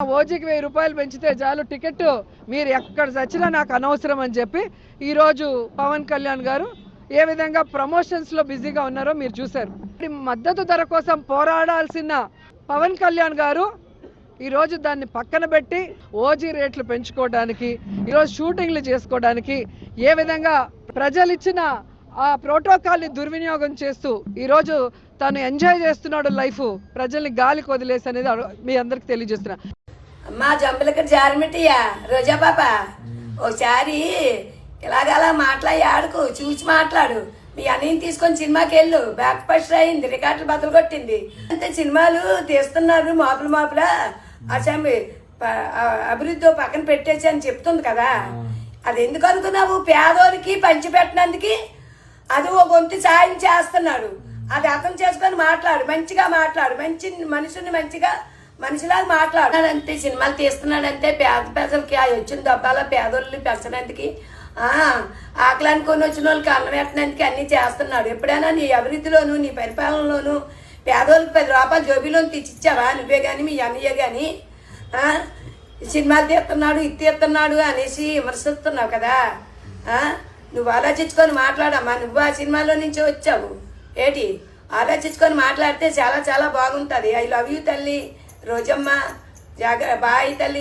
ఓజీకి వెయ్యి రూపాయలు పెంచితే చాలు. టికెట్ మీరు ఎక్కడ చచ్చినా నాకు అనవసరం అని చెప్పి ఈరోజు పవన్ కళ్యాణ్ గారు ఏ విధంగా ప్రమోషన్స్లో బిజీగా ఉన్నారో మీరు చూశారు. మద్దతు ధర కోసం పోరాడాల్సిన పవన్ కళ్యాణ్ గారు ఈరోజు దాన్ని పక్కన పెట్టి ఓజీ రేట్లు పెంచుకోవడానికి ఈరోజు షూటింగ్లు చేసుకోవడానికి ఏ విధంగా ప్రజలు ఇచ్చిన ఆ ప్రోటోకాల్ని దుర్వినియోగం చేస్తూ ఈరోజు తను ఎంజాయ్ చేస్తున్నాడు లైఫ్ ప్రజల్ని గాలికి వదిలేసి అనేది మీ అందరికి తెలియజేస్తున్నా. అమ్మా జంబులకి జారమిటియా రోజా పాప ఒకసారి ఇలాగలా మాట్లాడి ఆడుకు చూసి మాట్లాడు. మీ అన్నయ్యని తీసుకొని సినిమాకి వెళ్ళు బ్యాక్ ఫస్ట్ అయింది రికార్డులు బదులు కొట్టింది. అంటే సినిమాలు తీస్తున్నారు మాపులు మాపుల. ఆ- అభివృద్ధి పక్కన పెట్టేసి అని చెప్తుంది కదా. అది ఎందుకు అనుకున్నావు? పేదోరికి పంచి పెట్టినందుకు అది ఓ గొంతు సాయం చేస్తున్నాడు. అది అర్థం చేసుకొని మాట్లాడు మంచిగా మాట్లాడు. మంచి మనుషుని మంచిగా మనిషిలాగా మాట్లాడాడంతే సినిమాలు తీస్తున్నాడంటే పేద ప్రజలకి ఆ వచ్చిన దబ్బాల పేదోళ్ళని పెంచడానికి ఆ, ఆకలి అనుకొని వచ్చిన వాళ్ళకి అన్నం పెట్టడానికి అన్ని చేస్తున్నాడు. ఎప్పుడైనా నీ అభివృద్ధిలోను నీ పరిపాలనలోను పేదోళ్ళకి పది రూపాయలు జోబీలోని తెచ్చిచ్చావా? నువ్వే కానీ మీ అన్నయ్య కానీ సినిమాలు తీస్తున్నాడు ఇది తీస్తున్నాడు అనేసి విమర్శిస్తున్నావు కదా. నువ్వు ఆలోచించుకొని మాట్లాడమ్మా. నువ్వు ఆ సినిమాలో నుంచి వచ్చావు. ఏటి? ఆలోచించుకొని మాట్లాడితే చాలా చాలా బాగుంటుంది. ఐ లవ్ యూ తల్లి. రోజమ్మ జాగ్ర బాయ్ తల్లి